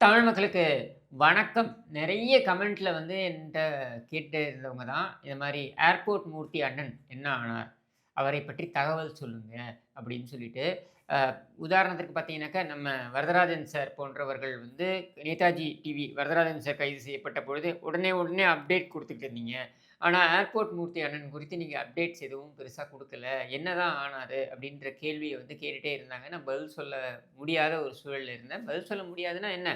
தமிழ் மக்களுக்கு வணக்கம். நிறைய கமெண்ட்ல வந்து என்கிட்ட கேட்டு இருந்தவங்க தான். இந்த மாதிரி ஏர்போர்ட் மூர்த்தி அண்ணன் என்ன ஆனார்? அவரை பற்றி தகவல் சொல்லுங்க அப்படின்னு சொல்லிட்டு உதாரணத்துக்கு பார்த்தீங்கன்னாக்கா நம்ம வரதராஜன் சார் போன்றவர்கள் வந்து நேதாஜி டிவி வரதராஜன் சார் கைது செய்யப்பட்ட பொழுது உடனே உடனே அப்டேட் கொடுத்துக்கிட்டு இருந்தீங்க. ஆனால் ஏர்போர்ட் மூர்த்தி அண்ணன் குறித்து நீங்கள் அப்டேட்ஸ் எதுவும் பெருசாக கொடுக்கல. என்னதான் ஆனார் அப்படின்ற கேள்வியை வந்து கேட்டுகிட்டே இருந்தாங்க. நான் பதில் சொல்ல முடியாத ஒரு சூழலில் இருந்தேன். பதில் சொல்ல முடியாதுன்னா என்ன?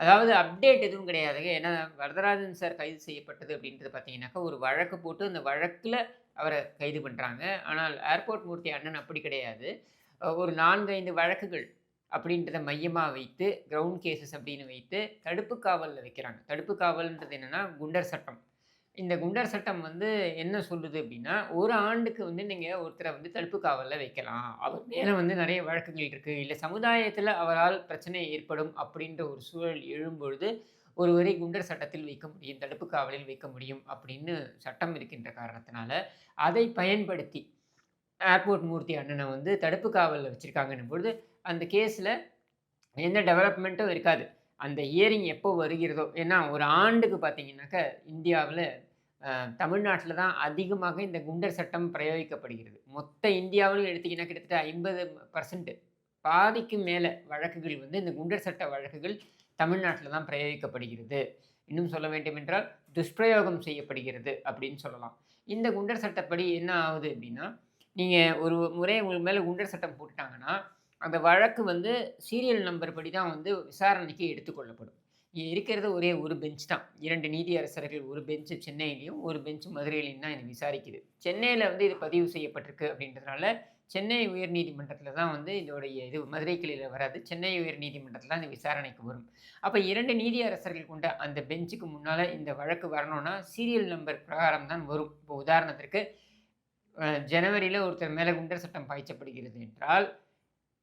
அதாவது அப்டேட் எதுவும் கிடையாதுங்க ஏன்னா வரதராஜன் சார் கைது செய்யப்பட்டது அப்படின்றது பார்த்தீங்கன்னாக்கா ஒரு வழக்கு போட்டு அந்த வழக்கில் அவரை கைது பண்ணுறாங்க ஆனால் ஏர்போர்ட் மூர்த்தி அண்ணன் அப்படி கிடையாது ஒரு நான்கு ஐந்து வழக்குகள் அப்படின்றத மையமாக வைத்து கிரவுண்ட் கேசஸ் அப்படின்னு வைத்து தடுப்பு காவலில் வைக்கிறாங்க. தடுப்பு காவல்ன்றது என்னென்னா குண்டர் சட்டம். இந்த குண்டர் சட்டம் வந்து என்ன சொல்லுது அப்படின்னா ஒரு ஆண்டுக்கு வந்து நீங்கள் ஒருத்தரை வந்து தடுப்பு காவலில் வைக்கலாம். அவர் மேலே வந்து நிறைய வழக்குகள் இருக்குது இல்லை சமுதாயத்தில் அவரால் பிரச்சனை ஏற்படும் அப்படின்ற ஒரு சூழல் எழும்பொழுது ஒருவரை குண்டர் சட்டத்தில் வைக்க முடியும் தடுப்பு காவலில் வைக்க முடியும் அப்படின்னு சட்டம் இருக்கின்ற காரணத்தினால அதை பயன்படுத்தி ஏர்போர்ட் மூர்த்தி அண்ணனை வந்து தடுப்பு காவலில் வச்சுருக்காங்கன்னும் பொழுது அந்த கேஸில் எந்த டெவலப்மெண்ட்டும் இருக்காது. அந்த இயரிங் எப்போ வருகிறதோ ஏன்னா ஒரு ஆண்டுக்கு பார்த்தீங்கன்னாக்கா இந்தியாவில் தமிழ்நாட்டில் தான் அதிகமாக இந்த குண்டர் சட்டம் பிரயோகிக்கப்படுகிறது. மொத்த இந்தியாவிலும் எடுத்திங்கன்னா கிட்டத்தட்ட ஐம்பது பர்சன்ட் பாதிக்கு மேலே வழக்குகள் வந்து இந்த குண்டர் சட்ட வழக்குகள் தமிழ்நாட்டில் தான் பிரயோகிக்கப்படுகிறது. இன்னும் சொல்ல வேண்டும் என்றால் துஷ்பிரயோகம் செய்யப்படுகிறது அப்படின்னு சொல்லலாம். இந்த குண்டர் சட்டப்படி என்ன ஆகுது அப்படின்னா நீங்கள் ஒரு முறை உங்களுக்கு மேலே குண்டர் சட்டம் போட்டுட்டாங்கன்னா அந்த வழக்கு வந்து சீரியல் நம்பர் படி தான் வந்து விசாரணைக்கு எடுத்துக்கொள்ளப்படும் இருக்கிறது ஒரே ஒரு பெஞ்ச் தான். இரண்டு நீதியரசர்கள் ஒரு பெஞ்சு சென்னையிலையும் ஒரு பெஞ்சு மதுரையிலையும் தான் இது விசாரிக்குது. சென்னையில் வந்து இது பதிவு செய்யப்பட்டிருக்கு அப்படின்றதுனால சென்னை உயர்நீதிமன்றத்தில் தான் வந்து இதோடைய இது மதுரை கிளையில் வராது. சென்னை உயர்நீதிமன்றத்தில் தான் இந்த விசாரணைக்கு வரும். அப்போ இரண்டு நீதியரசர்கள் கொண்ட அந்த பெஞ்சுக்கு முன்னால் இந்த வழக்கு வரணும்னா சீரியல் நம்பர் பிரகாரம் தான் வரும். இப்போ உதாரணத்திற்கு ஜனவரியில் ஒருத்தர் மேலே குண்டர் சட்டம் பாய்ச்சப்படுகிறது என்றால்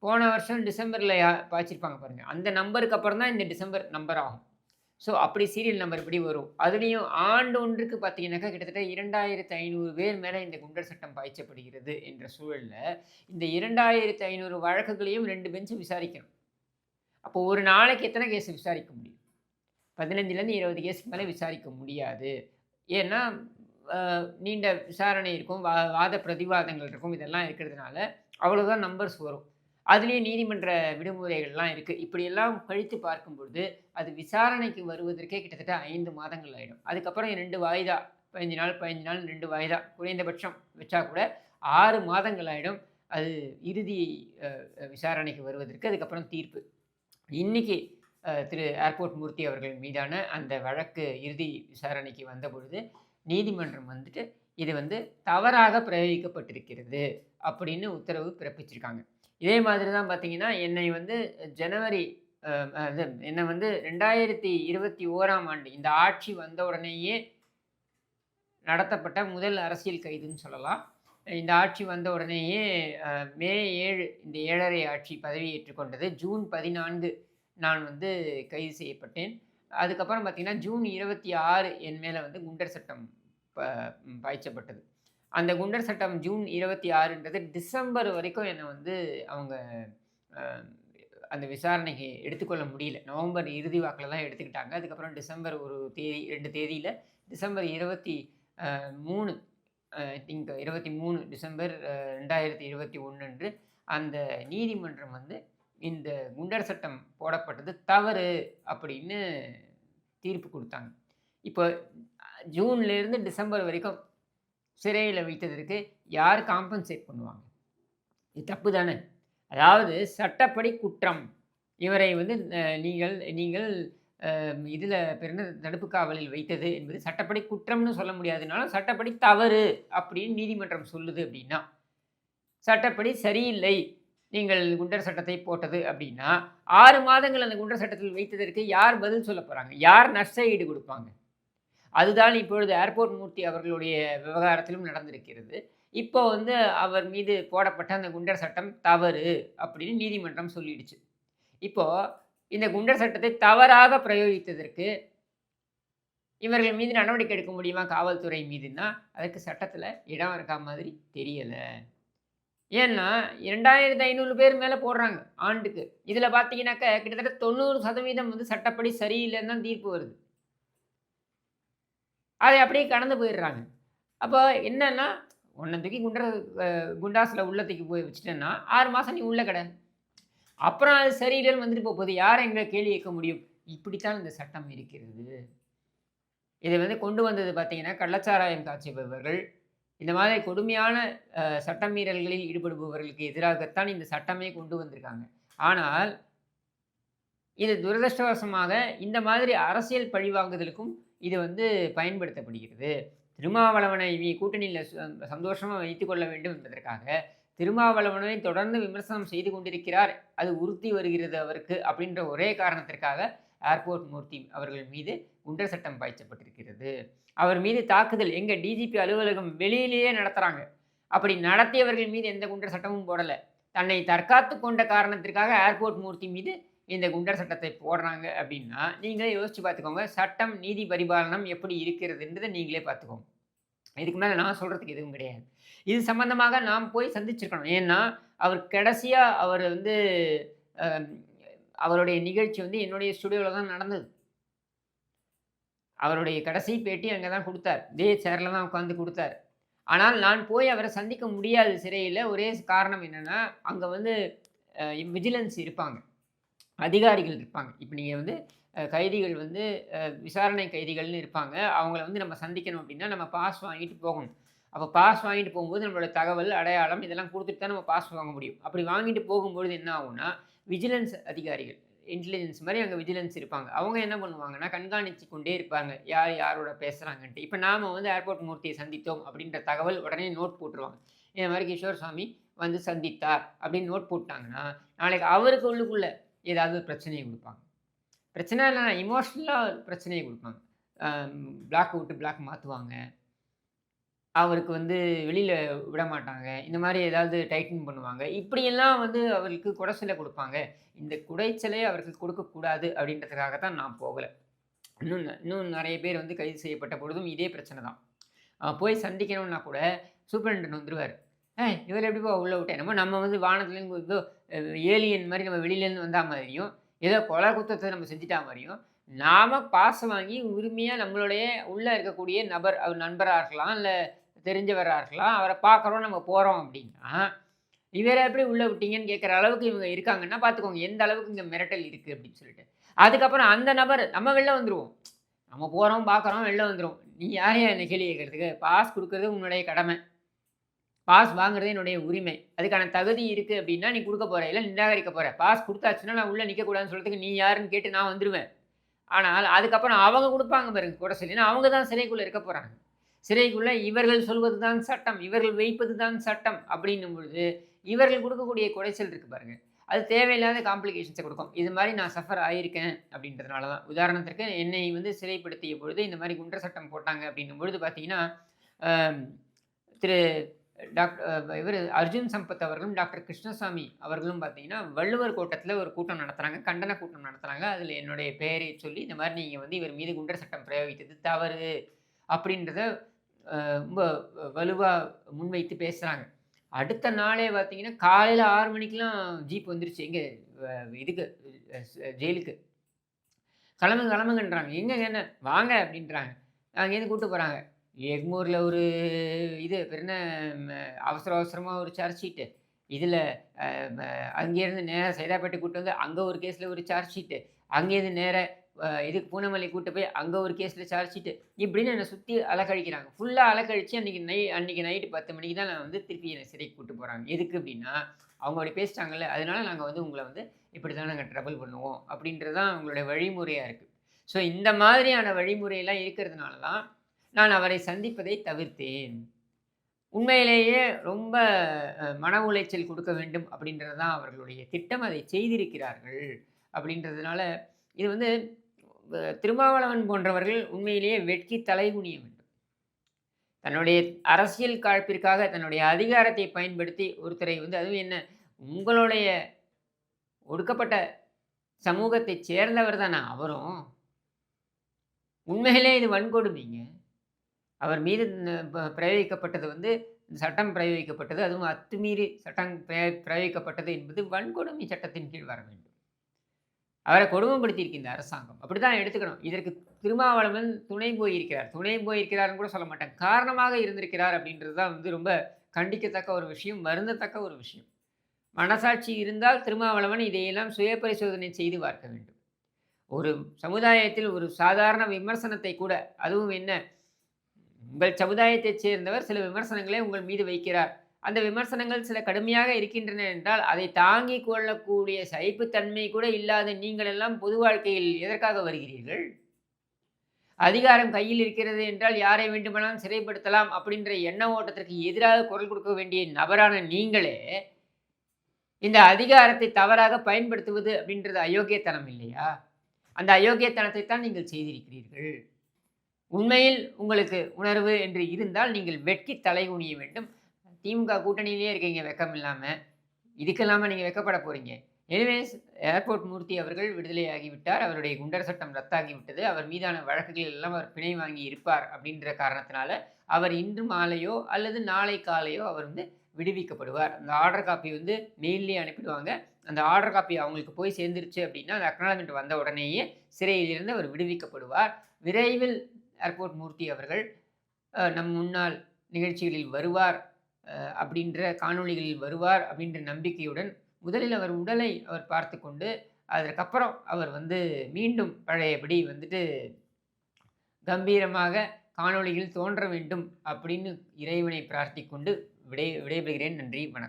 போன வருஷம் டிசம்பரில் பாய்ச்சிருப்பாங்க பாருங்கள் அந்த நம்பருக்கு அப்புறம் தான் இந்த டிசம்பர் நம்பர் ஆகும். ஸோ அப்படி சீரியல் நம்பர் இப்படி வரும். அதுலேயும் ஆண்டு ஒன்றுக்கு பார்த்தீங்கன்னாக்கா கிட்டத்தட்ட இரண்டாயிரத்து ஐநூறு பேர் மேலே இந்த குண்டர் சட்டம் பாய்ச்சப்படுகிறது என்ற சூழலில் இந்த இரண்டாயிரத்து ஐநூறு வழக்குகளையும் ரெண்டு பெஞ்சு விசாரிக்கணும். அப்போ ஒரு நாளைக்கு எத்தனை கேஸ் விசாரிக்க முடியும்? பதினஞ்சுலேருந்து இருபது கேஸுக்கு மேலே விசாரிக்க முடியாது. ஏன்னா நீண்ட விசாரணை இருக்கும் வா வாத பிரதிவாதங்கள் இருக்கும் இதெல்லாம் இருக்கிறதுனால அவ்வளோதான் நம்பர்ஸ் வரும். அதுலேயே நீதிமன்ற விடுமுறைகள்லாம் இருக்குது இப்படியெல்லாம் கழித்து பார்க்கும்பொழுது அது விசாரணைக்கு வருவதற்கே கிட்டத்தட்ட ஐந்து மாதங்கள் ஆகிடும் அதுக்கப்புறம் ரெண்டு வாய்தா பதினஞ்சு நாள் பதினஞ்சு நாள் ரெண்டு வாய்தா குறைந்தபட்சம் வச்சா கூட ஆறு மாதங்கள் ஆகிடும் அது இறுதி விசாரணைக்கு வருவதற்கு. அதுக்கப்புறம் தீர்ப்பு. இன்னைக்கு திரு ஏர்போர்ட் மூர்த்தி அவர்கள் மீதான அந்த வழக்கு இறுதி விசாரணைக்கு வந்த பொழுது நீதிமன்றம் வந்துட்டு இது வந்து தவறாக பிரயோகிக்கப்பட்டிருக்கிறது அப்படின்னு உத்தரவு பிறப்பிச்சிருக்காங்க. இதே மாதிரி தான் பார்த்தீங்கன்னா என்னை வந்து ஜனவரி அது என்னை வந்து ரெண்டாயிரத்தி இருபத்தி ஓராம் ஆண்டு இந்த ஆட்சி வந்த உடனேயே நடத்தப்பட்ட முதல் அரசியல் கைதுன்னு சொல்லலாம். இந்த ஆட்சி வந்த உடனேயே மே ஏழு இந்த ஏழரை ஆட்சி பதவி கொண்டது. ஜூன் பதினான்கு நான் வந்து கைது செய்யப்பட்டேன். அதுக்கப்புறம் பார்த்திங்கன்னா ஜூன் இருபத்தி ஆறு என் மேலே வந்து குண்டர் சட்டம் ப பாய்ச்சப்பட்டது. அந்த குண்டர் சட்டம் ஜூன் இருபத்தி ஆறுன்றது டிசம்பர் வரைக்கும் என்னை வந்து அவங்க அந்த விசாரணைக்கு எடுத்துக்கொள்ள முடியல. நவம்பர் இறுதி வாக்கில் தான் எடுத்துக்கிட்டாங்க. அதுக்கப்புறம் டிசம்பர் ஒரு தேதி ரெண்டு தேதியில் டிசம்பர் இருபத்தி மூணு மூணு திங்க் இருபத்தி மூணு டிசம்பர் ரெண்டாயிரத்தி இருபத்தி ஒன்று அன்று அந்த நீதிமன்றம் வந்து இந்த குண்டர் சட்டம் போடப்பட்டது தவறு அப்படின்னு தீர்ப்பு கொடுத்தாங்க. இப்போ ஜூன்லேருந்து டிசம்பர் வரைக்கும் சிறையில் வைத்ததற்கு யார் காம்பன்சேட் பண்ணுவாங்க? இது தப்பு தானே? அதாவது சட்டப்படி குற்றம். இவரை வந்து நீங்கள் நீங்கள் இதில் பிறந்த தடுப்பு காவலில் வைத்தது என்பது சட்டப்படி குற்றம்னு சொல்ல முடியாதுனாலும் சட்டப்படி தவறு அப்படின்னு நீதிமன்றம் சொல்லுது அப்படின்னா சட்டப்படி சரியில்லை. நீங்கள் குண்டர் சட்டத்தை போட்டது அப்படின்னா ஆறு மாதங்கள் அந்த குண்டர் சட்டத்தில் வைத்ததற்கு யார் பதில் சொல்ல போகிறாங்க யார் நஷ்ட ஈடு கொடுப்பாங்க? அதுதான் இப்பொழுது ஏர்போர்ட் மூர்த்தி அவர்களுடைய விவகாரத்திலும் நடந்திருக்கிறது. இப்போ வந்து அவர் மீது போடப்பட்ட அந்த குண்டர் சட்டம் தவறு அப்படின்னு நீதிமன்றம் சொல்லிடுச்சு. இப்போ இந்த குண்டர் சட்டத்தை தவறாக பிரயோகித்ததற்கு இவர்கள் மீது நடவடிக்கை எடுக்க முடியுமா? காவல்துறை மீதுன்னா அதுக்கு சட்டத்தில் இடம் இருக்கா மாதிரி தெரியலை. ஏன்னா இரண்டாயிரத்து ஐநூறு பேர் மேலே போடுறாங்க ஆண்டுக்கு. இதில் பார்த்தீங்கன்னாக்க கிட்டத்தட்ட தொண்ணூறு சதவீதம் வந்து சட்டப்படி சரியில்லைன்னு தான் தீர்ப்பு வருது. அதை அப்படியே கடந்து போயிடுறாங்க. அப்போ என்னென்னா ஒன்றை தூக்கி குண்டர குண்டாஸில் உள்ள தூக்கி போய் வச்சுட்டேன்னா ஆறு மாதம் நீ உள்ள கடை அப்புறம் அது சரியில்லைன்னு வந்துட்டு போக போகுது யாரை எங்களை கேள்வி கேட்க முடியும்? இப்படித்தான் இந்த சட்டம் இருக்கிறது. இதை வந்து கொண்டு வந்தது பார்த்தீங்கன்னா கள்ளச்சாராயம் காய்ச்சுபவர்கள். இந்த மாதிரி கொடுமையான சட்டம் சட்ட மீறல்களில் ஈடுபடுபவர்களுக்கு எதிராகத்தான் இந்த சட்டமே கொண்டு வந்திருக்காங்க. ஆனால் இது துரதிருஷ்டவசமாக இந்த மாதிரி அரசியல் பழிவாங்குதலுக்கும் இது வந்து பயன்படுத்தப்படுகிறது. திருமாவளவனை இவங்க கூட்டணியில் சந்தோஷமாக சந்தோஷமா கொள்ள வேண்டும் என்பதற்காக திருமாவளவனை தொடர்ந்து விமர்சனம் செய்து கொண்டிருக்கிறார். அது உறுத்தி வருகிறது அவருக்கு அப்படின்ற ஒரே காரணத்திற்காக ஏர்போர்ட் மூர்த்தி அவர்கள் மீது குண்டர் சட்டம் பாய்ச்சப்பட்டிருக்கிறது. அவர் மீது தாக்குதல் எங்கள் டிஜிபி அலுவலகம் வெளியிலேயே நடத்துகிறாங்க அப்படி நடத்தியவர்கள் மீது எந்த குண்டர் சட்டமும் போடலை. தன்னை தற்காத்து கொண்ட காரணத்திற்காக ஏர்போர்ட் மூர்த்தி மீது இந்த குண்டர் சட்டத்தை போடுறாங்க அப்படின்னா நீங்களே யோசிச்சு பார்த்துக்கோங்க. சட்டம் நீதி பரிபாலனம் எப்படி இருக்கிறதுன்றதை நீங்களே பார்த்துக்கோங்க. இதுக்கு மேலே நான் சொல்கிறதுக்கு எதுவும் கிடையாது. இது சம்மந்தமாக நாம் போய் சந்திச்சிருக்கணும். ஏன்னா அவர் கடைசியாக அவர் வந்து அவருடைய நிகழ்ச்சி வந்து என்னுடைய ஸ்டுடியோவில் தான் நடந்தது. அவருடைய கடைசி பேட்டி அங்கே தான் கொடுத்தார். இதே சேரில் தான் உட்காந்து கொடுத்தார். ஆனால் நான் போய் அவரை சந்திக்க முடியாது சிறையில் ஒரே காரணம் என்னென்னா அங்கே வந்து விஜிலன்ஸ் இருப்பாங்க. அதிகாரிகள் இருப்பாங்க. இப்போ நீங்கள் வந்து கைதிகள் வந்து விசாரணை கைதிகள்னு இருப்பாங்க. அவங்கள வந்து நம்ம சந்திக்கணும் அப்படின்னா நம்ம பாஸ் வாங்கிட்டு போகணும். அப்போ பாஸ் வாங்கிட்டு போகும்போது நம்மளோட தகவல் அடையாளம் இதெல்லாம் கொடுத்துட்டு தான் நம்ம பாஸ் வாங்க முடியும். அப்படி வாங்கிட்டு போகும்பொழுது என்ன ஆகும்னா விஜிலன்ஸ் அதிகாரிகள் இன்டெலிஜென்ஸ் மாதிரி அங்கே விஜிலன்ஸ் இருப்பாங்க. அவங்க என்ன பண்ணுவாங்கன்னா கண்காணித்து கொண்டே இருப்பாங்க. யார் யாரோட பேசுகிறாங்கன்ட்டு இப்போ நாம் வந்து ஏர்போர்ட் மூர்த்தியை சந்தித்தோம் அப்படின்ற தகவல் உடனே நோட் போட்டுருவாங்க. இந்த மாதிரி கிஷோர் சாமி வந்து சந்தித்தார் அப்படின்னு நோட் போட்டாங்கன்னா நாளைக்கு அவருக்கு உள்ளுக்குள்ளே ஏதாவது ஒரு பிரச்சனையை கொடுப்பாங்க. பிரச்சனை இல்லைனா இமோஷ்னலாக பிரச்சனையை கொடுப்பாங்க. பிளாக் விட்டு பிளாக் மாற்றுவாங்க அவருக்கு வந்து வெளியில் விட மாட்டாங்க. இந்த மாதிரி ஏதாவது டைட்டன் பண்ணுவாங்க. இப்படியெல்லாம் வந்து அவருக்கு குடைச்சலை கொடுப்பாங்க. இந்த குடைச்சலை அவருக்கு கொடுக்கக்கூடாது அப்படின்றதுக்காக தான் நான் போகலை. இன்னும் இன்னும் நிறைய பேர் வந்து கைது செய்யப்பட்ட பொழுதும் இதே பிரச்சனை தான். போய் சந்திக்கணும்னா கூட சூப்பரண்டன் வந்துடுவார் ஏய் இவர் எப்படிப்பா உள்ளே விட்டேன். நம்ம நம்ம வந்து வானத்துலேருந்து ஏதோ ஏலியன் மாதிரி நம்ம வெளியிலேருந்து வந்தா மாதிரியும் ஏதோ கொலை குத்தத்தை நம்ம செஞ்சிட்டா மாதிரியும் நாம் பாசம் வாங்கி உரிமையாக நம்மளுடைய உள்ளே இருக்கக்கூடிய நபர் அவர் நண்பராக இருக்கலாம் இல்லை தெரிஞ்சவராக இருக்கலாம் அவரை பார்க்குறோம் நம்ம போகிறோம் அப்படின்னா இவரை எப்படி உள்ளே விட்டீங்கன்னு கேட்குற அளவுக்கு இவங்க இருக்காங்கன்னா பார்த்துக்கோங்க எந்த அளவுக்கு இங்கே மிரட்டல் இருக்குது அப்படின்னு சொல்லிட்டு. அதுக்கப்புறம் அந்த நபர் நம்ம வெளில வந்துடுவோம் நம்ம போகிறோம் பார்க்குறோம் வெளில வந்துடும் நீ யாரையா என்னை கேள்வி கேட்கறதுக்கு? பாஸ் கொடுக்கறது உன்னுடைய கடமை. பாஸ் வாங்குறது என்னுடைய உரிமை. அதுக்கான தகுதி இருக்குது அப்படின்னா நீ கொடுக்க போகிற இல்லை நிராகரிக்க போகிற பாஸ் கொடுத்தாச்சுன்னா நான் உள்ளே நிற்கக்கூடாதுன்னு சொல்கிறதுக்கு நீ யாருன்னு கேட்டு நான் வந்துடுவேன் ஆனால் அதுக்கப்புறம் அவங்க கொடுப்பாங்க பாருங்க கூட சொல்லினா அவங்க தான் சிறைக்குள்ளே இருக்க போகிறாங்க சிறைக்குள்ளே இவர்கள் சொல்வது தான் சட்டம் இவர்கள் வைப்பது தான் சட்டம் அப்படின்னும் பொழுது இவர்கள் கொடுக்கக்கூடிய குறைச்சல் இருக்குது பாருங்க. அது தேவையில்லாத காம்ப்ளிகேஷன்ஸை கொடுக்கும். இது மாதிரி நான் சஃபர் ஆகியிருக்கேன் அப்படின்றதுனால தான். உதாரணத்திற்கு என்னை வந்து சிறைப்படுத்திய பொழுது இந்த மாதிரி குண்டர் சட்டம் போட்டாங்க அப்படின்னும் பொழுது பார்த்தீங்கன்னா திரு டாக்டர் இவர் அர்ஜுன் சம்பத் அவர்களும் டாக்டர் கிருஷ்ணசாமி அவர்களும் பார்த்தீங்கன்னா வள்ளுவர் கோட்டத்தில் ஒரு கூட்டம் நடத்துகிறாங்க கண்டன கூட்டம் நடத்துகிறாங்க அதில் என்னுடைய பெயரை சொல்லி இந்த மாதிரி நீங்கள் வந்து இவர் மீது குண்டர் சட்டம் பிரயோகித்தது தவறு அப்படின்றத ரொம்ப வலுவாக முன்வைத்து பேசுகிறாங்க அடுத்த நாளே பார்த்தீங்கன்னா காலையில் ஆறு மணிக்கெலாம் ஜீப் வந்துருச்சு. எங்கே இதுக்கு ஜெயிலுக்கு. கிளம்பு கிளம்புங்கன்றாங்க. எங்கே என்ன? வாங்க அப்படின்றாங்க. அங்கேருந்து கூப்பிட்டு போகிறாங்க எக்மூரில் ஒரு இது என்ன? அவசர அவசரமாக ஒரு சார்ஜ் ஷீட்டு இதில் அங்கேருந்து நேராக சைதாப்பேட்டை கூட்டு வந்து அங்கே ஒரு கேஸில் ஒரு சார்ஜ் ஷீட்டு அங்கேருந்து நேராக இதுக்கு பூனமல்லி கூட்டு போய் அங்கே ஒரு கேஸில் சார்ஜ் ஷீட்டு இப்படின்னு என்னை சுற்றி அலக்கழிக்கிறாங்க ஃபுல்லாக அலக்கழித்து அன்றைக்கி நை அன்றைக்கி நைட்டு பத்து மணிக்கு தான் நான் வந்து திருப்பி என்னை சிறைக்கு கூட்டு போகிறாங்க எதுக்கு அப்படின்னா அவங்க அப்படி பேசிட்டாங்கல்ல அதனால நாங்கள் வந்து உங்களை வந்து இப்படி தான் நாங்கள் ட்ரபிள் பண்ணுவோம் அப்படின்றது தான் அவங்களுடைய வழிமுறையாக இருக்குது ஸோ இந்த மாதிரியான வழிமுறையெல்லாம் இருக்கிறதுனால தான் நான் அவரை சந்திப்பதை தவிர்த்தேன். உண்மையிலேயே ரொம்ப மன உளைச்சல் கொடுக்க வேண்டும் அப்படின்றது தான் அவர்களுடைய திட்டம். அதை செய்திருக்கிறார்கள் அப்படின்றதுனால இது வந்து திருமாவளவன் போன்றவர்கள் உண்மையிலேயே வெட்கி தலைகுனிய வேண்டும். தன்னுடைய அரசியல் காழ்ப்பிற்காக தன்னுடைய அதிகாரத்தை பயன்படுத்தி ஒருத்தரை வந்து அதுவும் என்ன உங்களுடைய ஒடுக்கப்பட்ட சமூகத்தை சேர்ந்தவர் தானே அவரும்? உண்மையிலே இது வன்கொடுமைங்க. அவர் மீது ப- பிரயோகிக்கப்பட்டது வந்து இந்த சட்டம் பிரயோகிக்கப்பட்டது அதுவும் அத்துமீறி சட்டம் பிரயோகிக்கப்பட்டது என்பது வன்கொடுமை சட்டத்தின் கீழ் வர வேண்டும். அவரை கொடுமைப்படுத்தியிருக்கு இந்த அரசாங்கம். அப்படிதான் எடுத்துக்கணும். இதற்கு திருமாவளவன் துணை போயிருக்கிறார். துணை போயிருக்கிறார்னு கூட சொல்ல மாட்டேன். காரணமாக இருந்திருக்கிறார் அப்படின்றது தான் வந்து ரொம்ப கண்டிக்கத்தக்க ஒரு விஷயம் வருந்தத்தக்க ஒரு விஷயம். மனசாட்சி இருந்தால் திருமாவளவன் இதையெல்லாம் சுய பரிசோதனை செய்து பார்க்க வேண்டும். ஒரு சமுதாயத்தில் ஒரு சாதாரண விமர்சனத்தை கூட அதுவும் என்ன உங்கள் சமுதாயத்தைச் சேர்ந்தவர் சில விமர்சனங்களை உங்கள் மீது வைக்கிறார். அந்த விமர்சனங்கள் சில கடுமையாக இருக்கின்றன என்றால் அதை தாங்கி கொள்ளக்கூடிய சகிப்புத்தன்மை கூட இல்லாத நீங்கள் எல்லாம் பொது வாழ்க்கையில் எதற்காக வருகிறீர்கள்? அதிகாரம் கையில் இருக்கிறது என்றால் யாரை வேண்டுமானாலும் சிறைப்படுத்தலாம் அப்படின்ற எண்ண ஓட்டத்திற்கு எதிராக குரல் கொடுக்க வேண்டிய நபரான நீங்களே இந்த அதிகாரத்தை தவறாக பயன்படுத்துவது அப்படின்றது அயோக்கியத்தனம் இல்லையா? அந்த அயோக்கியத்தனத்தை தான் நீங்கள் செய்திருக்கிறீர்கள். உண்மையில் உங்களுக்கு உணர்வு என்று இருந்தால் நீங்கள் வெட்கி தலை குனிய வேண்டும். திமுக கூட்டணியிலே இருக்கீங்க வெக்கம் இல்லாமல் இதுக்கு இல்லாமல் நீங்கள் வெக்கப்பட போகிறீங்க எனிவேஸ் ஏர்போர்ட் மூர்த்தி அவர்கள் விடுதலையாகிவிட்டார். அவருடைய குண்டர் சட்டம் ரத்தாகிவிட்டது. அவர் மீதான வழக்குகள் எல்லாம் அவர் பிணை வாங்கி இருப்பார் அப்படின்ற காரணத்தினால அவர் இன்று மாலையோ அல்லது நாளை காலையோ அவர் வந்து விடுவிக்கப்படுவார். அந்த ஆர்டர் காப்பி வந்து மெயிலே அனுப்பிடுவாங்க. அந்த ஆர்டர் காப்பி அவங்களுக்கு போய் சேர்ந்துருச்சு அப்படின்னா அந்த அக்னாலஜ்மெண்ட் வந்த உடனேயே சிறையிலிருந்து அவர் விடுவிக்கப்படுவார். விரைவில் ஏர்போர்ட் மூர்த்தி அவர்கள் நம் முன்னாள் நிகழ்ச்சிகளில் வருவார் அப்படின்ற காணொளிகளில் வருவார் அப்படின்ற நம்பிக்கையுடன் முதலில் அவர் உடலை அவர் பார்த்து கொண்டு அதற்கப்புறம் அவர் வந்து மீண்டும் பழையபடி வந்துட்டு கம்பீரமாக காணொளியில் தோன்ற வேண்டும் அப்படின்னு இறைவனை பிரார்த்தி கொண்டு விடை விடைபெறுகிறேன். நன்றி வணக்கம்.